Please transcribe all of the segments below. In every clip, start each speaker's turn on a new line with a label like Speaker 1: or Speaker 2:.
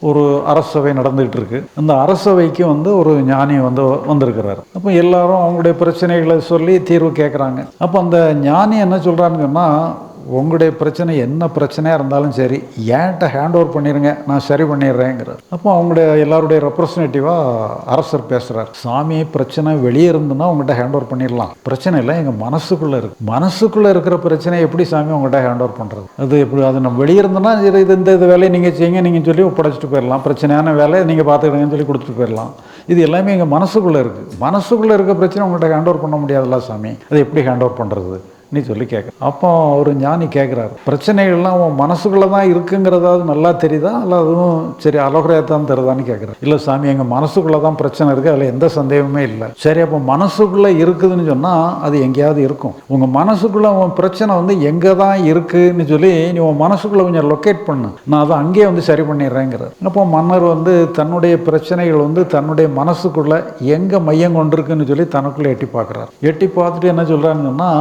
Speaker 1: ஒரு அரசவை நடந்துகிட்டு இருக்கு அந்த அரசவைக்கு வந்து ஒரு ஞானி வந்து வந்திருக்கிறாரு. அப்போ எல்லாரும் அவங்களுடைய பிரச்சனைகளை சொல்லி தீர்வு கேட்குறாங்க அப்போ அந்த ஞானி என்ன சொல்கிறான்னு சொன்னால் உங்களுடைய பிரச்சனை என்ன பிரச்சனையாக இருந்தாலும் சரி ஏன்ட்ட ஹேண்ட் ஓவர் பண்ணிடுங்க நான் சரி பண்ணிடுறேங்கிறார் அப்போ அவங்களுடைய எல்லாருடைய ரெப்ரசன்டேட்டிவாக அரசர் பேசுகிறார் சாமி பிரச்சனை வெளியே இருந்துன்னா உங்கள்கிட்ட ஹேண்ட் ஓவர் பண்ணிடலாம். பிரச்சனை இல்லை எங்கள் மனசுக்குள்ளே இருக்குது மனசுக்குள்ளே இருக்கிற பிரச்சனை எப்படி சாமி உங்கள்கிட்ட ஹேண்ட் ஓவர் பண்ணுறது அது எப்படி அது நம்ம வெளியே இருந்தோன்னா சரி இது இந்த இது வேலையை நீங்கள் செய்யுங்க நீங்கள் சொல்லி ஒப்படைச்சிட்டு போயிடலாம். பிரச்சனையான வேலையை நீங்கள் பார்த்துக்கிடுங்கன்னு சொல்லி கொடுத்துட்டு போயிடலாம். இது எல்லாமே எங்கள் மனசுக்குள்ளே இருக்குது மனசுக்குள்ளே இருக்க பிரச்சனை உங்கள்கிட்ட ஹேண்ட் ஓவர் பண்ண முடியாதுல்ல சாமி. அது எப்படி ஹேண்ட் ஓவர் பண்ணுறது நீ சொல்லி கேட்க. அப்போ ஒரு ஞானி கேட்குறாரு. பிரச்சனைகள்லாம் உன் மனசுக்குள்ளே தான் இருக்குங்கிறதாவது நல்லா தெரியுதா? இல்லை அதுவும் சரி அலோகரையாக தான் தருதான்னு கேட்குறாரு. இல்லை சாமி எங்கள் மனசுக்குள்ளே தான் பிரச்சனை இருக்குது அதில் எந்த சந்தேகமே இல்லை. சரி அப்போ மனசுக்குள்ளே இருக்குதுன்னு சொன்னால் அது எங்கேயாவது இருக்கும். உங்கள் மனசுக்குள்ளே உன் பிரச்சனை வந்து எங்கே தான் இருக்குதுன்னு சொல்லி நீ உன் மனசுக்குள்ளே கொஞ்சம் லொக்கேட் பண்ணு. நான் அதை அங்கேயே வந்து சரி பண்ணிடுறேங்கிறார். அப்போ மன்னர் வந்து தன்னுடைய பிரச்சனைகள் வந்து தன்னுடைய மனசுக்குள்ளே எங்கே மையம் கொண்டிருக்குன்னு சொல்லி தனக்குள்ளே எட்டி பார்க்குறாரு. எட்டி பார்த்துட்டு என்ன சொல்கிறாருன்னு சொன்னால்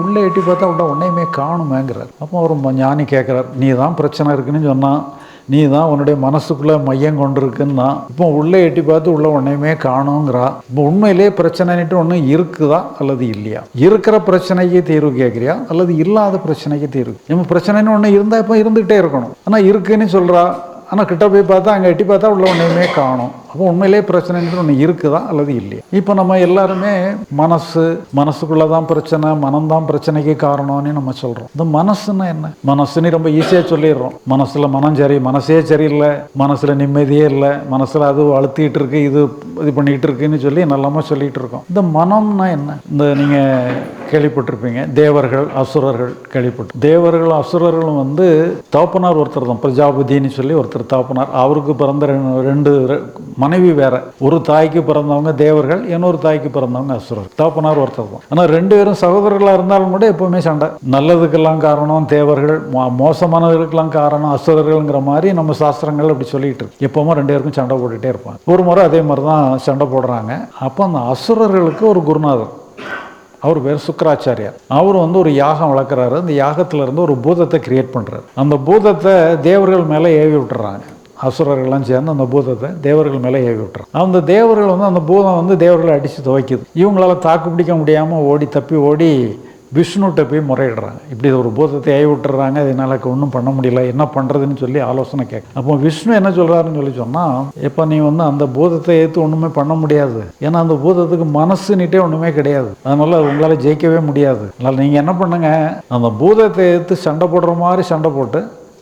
Speaker 1: உள்ளே எட்டி பார்த்தா உள்ள உன்னையுமே காணுமேங்கிறார். அப்போ அவர் ஞானி கேட்குறார் நீ தான் பிரச்சனை இருக்குன்னு சொன்னால் நீ தான் உன்னுடைய மனசுக்குள்ளே மையம் கொண்டிருக்குன்னா இப்போ உள்ளே எட்டி பார்த்து உள்ள உன்னையுமே காணுங்கிறா. இப்போ உண்மையிலே பிரச்சனைன்ட்டு ஒன்று இருக்குதா அல்லது இல்லையா? இருக்கிற பிரச்சனைக்கு தீர்வு கேட்குறியா? அல்லது இல்லாத பிரச்சனைக்கு தீர்வு? நம்ம பிரச்சனைன்னு ஒன்று இருந்தால் இப்போ இருந்துகிட்டே இருக்கணும். ஆனால் இருக்குன்னு சொல்கிறா ஆனால் கிட்ட போய் பார்த்தா அங்கே எட்டி பார்த்தா உள்ள ஒன்றையுமே காணும். அப்போ உண்மையிலே பிரச்சனைங்கிறது ஒன்று இருக்குதா அல்லது இல்லையா? இப்போ நம்ம எல்லாருமே மனசு மனசுக்குள்ளே தான் பிரச்சனை மனம்தான் பிரச்சனைக்கு காரணம்னு நம்ம சொல்கிறோம் இந்த மனசுன்னா என்ன? மனசுன்னு ரொம்ப ஈஸியாக சொல்லிடுறோம். மனசில் மனம் சரி மனசே சரியில்லை. மனசில் நிம்மதியே இல்லை. மனசில் அது அழுத்திட்டு இருக்கு இது இது பண்ணிகிட்டு இருக்குன்னு சொல்லி நல்லாமல் சொல்லிகிட்டு இருக்கோம். இந்த மனம்னா என்ன? இந்த நீங்கள் கேள்விப்பட்டிருப்பீங்க தேவர்கள் அசுரர்கள் கேள்விப்பட்டு தேவர்கள் அசுரர்களும் வந்து தோப்பனார் ஒருத்தர் தான் பிரஜாபதின்னு சொல்லி ஒருத்தர் தகப்பனார் அவருக்கு பிறந்த ரெண்டு- ரெண்டு மனைவி வேற. ஒரு தாய்க்கு பிறந்தவங்க தேவர்கள் இன்னொரு தாய்க்கு பிறந்தவங்க அசுரர். தகப்பனார் ஒருத்தர் தான். ஆனால் ரெண்டு பேரும் சகோதரர்களாக இருந்தாலும் கூட எப்பவுமே சண்டை. நல்லதுக்கெல்லாம் காரணம் தேவர்கள் மோ- மோசமானதுக்கெல்லாம் காரணம் அசுரர்கள்ங்கிற மாதிரி நம்ம சாஸ்திரங்கள் அப்படி சொல்லிட்டு இருக்கு. எப்பவுமே ரெண்டு பேருக்கும் சண்டை போட்டுட்டே இருப்பாங்க. ஒரு முறை அதே மாதிரி தான் சண்டை போடுறாங்க. அப்போ அந்த அசுரர்களுக்கு ஒரு குருநாதர். அவர் பேர் சுக்கராச்சாரியார். அவர் வந்து ஒரு யாகம் வளர்க்குறாரு. அந்த யாகத்துல இருந்து ஒரு பூதத்தை கிரியேட் பண்ணுறாரு அந்த பூதத்தை தேவர்கள் மேலே ஏவி விட்டுறாங்க. அசுரர்கள்லாம் சேர்ந்து அந்த பூதத்தை தேவர்கள் மேலே ஏவி விட்டுறாங்க. அந்த தேவர்கள் வந்து அந்த பூதம் வந்து தேவர்களை அடித்து துவைக்குது. இவங்களால தாக்கு பிடிக்க முடியாமல் ஓடி தப்பி ஓடி விஷ்ணுகிட்ட போய் முறையிடுறாங்க. இப்படி ஒரு பூதத்தை ஏவி விட்டுறாங்க இதனால ஒன்றும் பண்ண முடியல என்ன பண்ணுறதுன்னு சொல்லி ஆலோசனை கேட்க அப்போ விஷ்ணு என்ன சொல்கிறாருன்னு சொல்லி சொன்னால் இப்போ நீ வந்து அந்த பூதத்தை ஏற்று ஒன்றுமே பண்ண முடியாது. ஏன்னா அந்த பூதத்துக்கு மனசுன்னுட்டே ஒன்றுமே கிடையாது. அதனால உங்களால் ஜெயிக்கவே முடியாது. அதனால் நீங்கள் என்ன பண்ணுங்கள் அந்த பூதத்தை ஏற்று சண்டை போடுற மாதிரி சண்டை போட்டு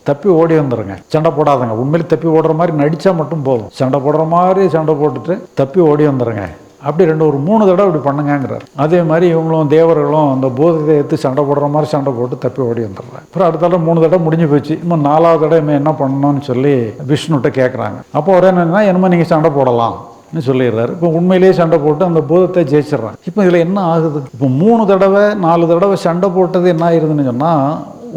Speaker 1: தப்பி ஓடி வந்துடுங்க சண்டை போடாதங்க. உண்மையில் தப்பி ஓடுற மாதிரி நடித்தா மட்டும் போதும். சண்டை போடுற மாதிரி சண்டை போட்டுட்டு தப்பி ஓடி வந்துடுங்க அப்படி ரெண்டு ஒரு மூணு தடவை இப்படி பண்ணுங்கிறார் அதே மாதிரி இவங்களும் தேவர்களும் அந்த பூதத்தை எடுத்து சண்டை போடுற மாதிரி சண்டை போட்டு தப்பி ஓடி வந்துடுறாங்க அப்புறம் அடுத்த தடவை மூணு தடவை முடிஞ்சு போச்சு. இன்னும் நாலாவது தடவை என்ன பண்ணணும்னு சொல்லி விஷ்ணுகிட்ட கேட்குறாங்க அப்போ ஒரே என்னன்னா என்னமோ நீங்கள் சண்டை போடலாம்? சொல்லிடுறாரு. இப்போ உண்மையிலேயே சண்டை போட்டு அந்த பூதத்தை ஜெயிச்சிடுறான் இப்போ இதில் என்ன ஆகுது? இப்போ மூணு தடவை நாலு தடவை சண்டை போட்டது என்ன ஆயிருதுன்னு சொன்னால்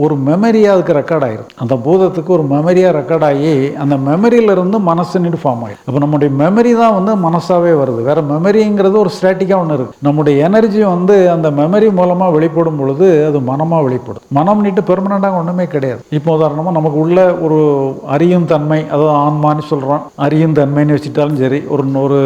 Speaker 1: ஒரு மெமரியாக அதுக்கு ரெக்கார்ட் ஆயிரும். அந்த பூதத்துக்கு ஒரு மெமரியாக ரெக்கார்ட் ஆகி அந்த மெமரியிலிருந்து மனசுன்னு ஃபார்ம் ஆகிடும் அப்போ நம்முடைய மெமரி தான் வந்து மனசாகவே வருது. வேறு மெமரிங்கிறது ஒரு ஸ்ட்ராட்டிக்காக ஒன்று இருக்குது நம்முடைய எனர்ஜி வந்து அந்த மெமரி மூலமாக வெளிப்படும் பொழுது அது மனமாக வெளிப்படும். மனம் நீட்டு பெர்மனண்டாக ஒன்றுமே கிடையாது. இப்போ உதாரணமாக நமக்கு உள்ள ஒரு அறியும் தன்மை அதாவது ஆன்மான்னு சொல்கிறோம் அறியும் தன்மைன்னு வச்சுட்டாலும் சரி ஒரு ஒரு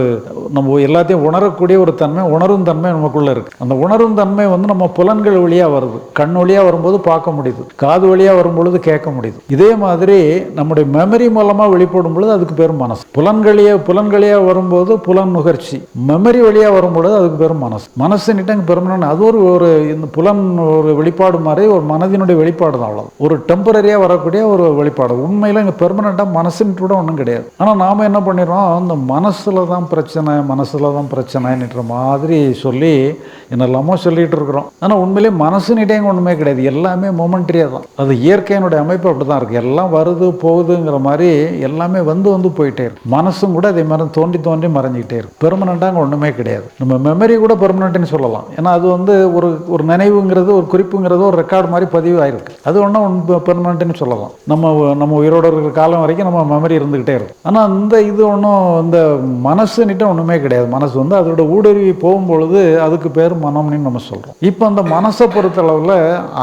Speaker 1: நம்ம எல்லாத்தையும் உணரக்கூடிய ஒரு தன்மை உணரும் தன்மை நமக்குள்ளே இருக்குது அந்த உணரும் தன்மை வந்து நம்ம புலன்கள் வழியாக வருது. கண் வழியாக வரும்போது பார்க்க முடியுது. காது வழியாக வரும்பொழுது கேட்க முடியுது. இதே மாதிரி நம்முடைய மெமரி மூலமாக வெளிப்படும் பொழுது அதுக்கு பேர் மனசு. புலன்களியே புலன்களியாக வரும்போது புலன் நுகர்ச்சி. மெமரி வழியாக வரும்பொழுது அதுக்கு பேர் மனசு. மனசுன்னுட்டு அங்கே பெர்மனன்ட் அது ஒரு ஒரு இந்த புலன் ஒரு வெளிப்பாடு மாதிரி ஒரு மனதினுடைய வெளிப்பாடு தான் அவ்வளோ ஒரு டெம்பரரியாக வரக்கூடிய ஒரு வெளிப்பாடு. உண்மையில் இங்கே பெர்மனண்ட்டாக மனசுன்ட்டு கூட ஒன்றும் கிடையாது. ஆனால் நாம் என்ன பண்ணிடுறோம்? அந்த மனசில் தான் பிரச்சனை மனசில் தான் பிரச்சனைன்ற மாதிரி சொல்லி என்னெல்லாமோ சொல்லிகிட்டு இருக்கிறோம். ஆனால் உண்மையிலே மனசுன்னுட்டே ஒன்றுமே கிடையாது. எல்லாமே மொமெண்ட்ரியாக தான். அது இயற்கையினுடைய அமைப்பு அப்படி தான் இருக்குது எல்லாம் வருது போகுதுங்கிற மாதிரி எல்லாமே வந்து வந்து போயிட்டே இருக்கு. மனசும் கூட அதே மாதிரி தோண்டி தோண்டி மறைஞ்சிக்கிட்டே இருக்கு. பெர்மனண்ட்டாக அங்கே ஒன்றுமே கிடையாது. நம்ம மெமரி கூட பெர்மனண்ட்னு சொல்லலாம். ஏன்னா அது வந்து ஒரு ஒரு நினைவுங்கிறது ஒரு குறிப்புங்கிறது ஒரு ரெக்கார்டு மாதிரி பதிவு ஆயிருக்கு அது ஒன்றும் பெர்மனண்ட்னு சொல்லலாம். நம்ம நம்ம உயிரோட இருக்கிற காலம் வரைக்கும் நம்ம மெமரி இருந்துக்கிட்டே இருக்கும். ஆனால் இந்த இது ஒன்றும் இந்த மனசுன்னுட்டு ஒன்றுமே கிடையாது. மனசு வந்து அதோட ஊடுருவி போகும்பொழுது அதுக்கு பேர் மனம்னு நம்ம சொல்கிறோம் இப்போ அந்த மனசை பொறுத்தளவில்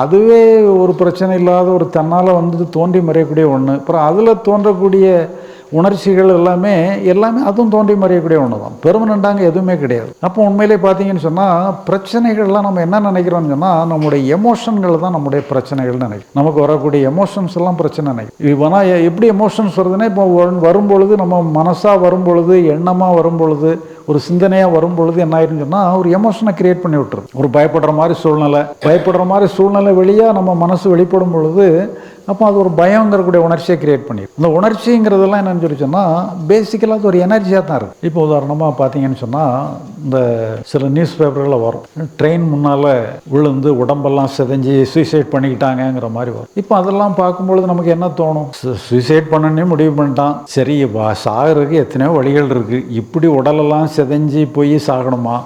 Speaker 1: அதுவே ஒரு பிரச்சனை இல்லாத ஒரு தன்னால் வந்து தோன்றி மறையக்கூடிய ஒன்று அப்புறம் அதில் தோன்றக்கூடிய உணர்ச்சிகள் எல்லாமே எல்லாமே அதுவும் தோன்றி மறையக்கூடிய ஒன்று தான் பெர்மனண்டாங்க எதுவுமே கிடையாது. அப்போ உண்மையிலே பார்த்தீங்கன்னு சொன்னால் பிரச்சனைகள்லாம் நம்ம என்ன நினைக்கிறோம்னு சொன்னால் நம்முடைய எமோஷன்கள் தான் நம்முடைய பிரச்சனைகள் நினைக்கிறோம். நமக்கு வரக்கூடிய எமோஷன்ஸ் எல்லாம் பிரச்சனை நினைக்கும் இப்போ எப்படி எமோஷன்ஸ் வருதுன்னா இப்போ வரும்பொழுது நம்ம மனசாக வரும்பொழுது எண்ணமாக வரும்பொழுது ஒரு சிந்தனையாக வரும் பொழுது என்ன ஆயிருன்னு சொன்னால் ஒரு எமோஷனை கிரியேட் பண்ணி விட்டுருது. ஒரு பயப்படுற மாதிரி சூழ்நிலை பயப்படுற மாதிரி சூழ்நிலை வெளியாக நம்ம மனசு வெளிப்படும் பொழுது அப்போ அது ஒரு பயங்கிறக்கூடிய உணர்ச்சியை கிரியேட் பண்ணிடும் இந்த உணர்ச்சிங்கிறதெல்லாம் என்னன்னு சொல்லி சொன்னால் பேசிக்கலாக அது ஒரு எனர்ஜியாக தான் இருக்குது இப்போ உதாரணமாக பார்த்தீங்கன்னு சொன்னால் இந்த சில நியூஸ் பேப்பர்களில் வரும். ட்ரெயின் முன்னால் விழுந்து உடம்பெல்லாம் சிதைஞ்சி சூசைட் பண்ணிக்கிட்டாங்கங்கிற மாதிரி வரும். இப்போ அதெல்லாம் பார்க்கும்பொழுது நமக்கு என்ன தோணும்? சூசைட் பண்ணனே முடிவு பண்ணிட்டான். சரி சாகிறதுக்கு எத்தனையோ வழிகள் இருக்குது இப்படி உடலெல்லாம் சிதைஞ்சி போய் சாகணுமா?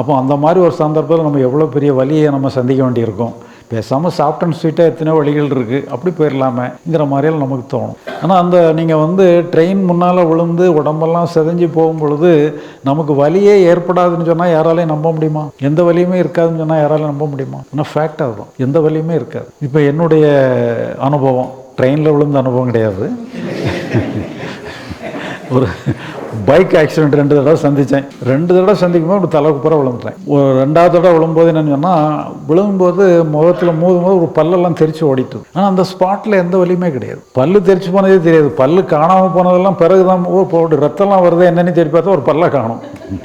Speaker 1: அப்போ அந்த மாதிரி ஒரு சந்தர்ப்பத்தில் நம்ம எவ்வளோ பெரிய வலியை நம்ம சந்திக்க வேண்டியிருக்கும்? பேசாமல் சாஃப்ட் அண்ட் ஸ்வீட்டாக எத்தனையோ வழிகள் இருக்குது அப்படி போயிடலாமேங்கிற மாதிரியெல்லாம் நமக்கு தோணும். ஆனால் அந்த நீங்கள் வந்து ட்ரெயின் முன்னால் விழுந்து உடம்பெல்லாம் செதஞ்சு போகும் பொழுது நமக்கு வலியே ஏற்படாதுன்னு சொன்னால் யாராலையும் நம்ப முடியுமா? எந்த வலியுமே இருக்காதுன்னு சொன்னால் யாராலையும் நம்ப முடியுமா? ஆனால் ஃபேக்ட் அதுதான் எந்த வலியுமே இருக்காது. இப்போ என்னுடைய அனுபவம் ட்ரெயினில் விழுந்த அனுபவம் கிடையாது. ஒரு பைக் ஆக்சிடென்ட் ரெண்டு தடவை சந்தித்தேன் ரெண்டு தடவை சந்திக்கும் போது தலைக்கு பூரா விழுந்துட்டேன். ஒரு ரெண்டாவது தடவை விழும்போது என்னன்னு சொன்னால் விழுகும்போது முகத்தில் மோதும் போது ஒரு பல்லெல்லாம் தெரிச்சு ஓடிட்டு ஆனால் அந்த ஸ்பாட்டில் எந்த வலியுமே கிடையாது. பல்லு தெரிச்சு போனதே தெரியாது. பல்லு காணாமல் போனதெல்லாம் பிறகு தான் போட்டு ரத்தம்லாம் வருது என்னென்னு தெரிய பார்த்தா ஒரு பல்லை காணும்.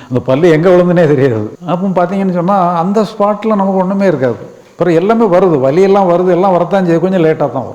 Speaker 1: அந்த பல்லு எங்கே விழுந்துனே தெரியாது. அப்போ பார்த்தீங்கன்னு சொன்னால் அந்த ஸ்பாட்டில் நமக்கு ஒன்றுமே இருக்காது. அப்புறம் எல்லாமே வருது. வலியெல்லாம் வருது. எல்லாம் வரத்தான் செய்யுது. கொஞ்சம் லேட்டாக தான் வரும்.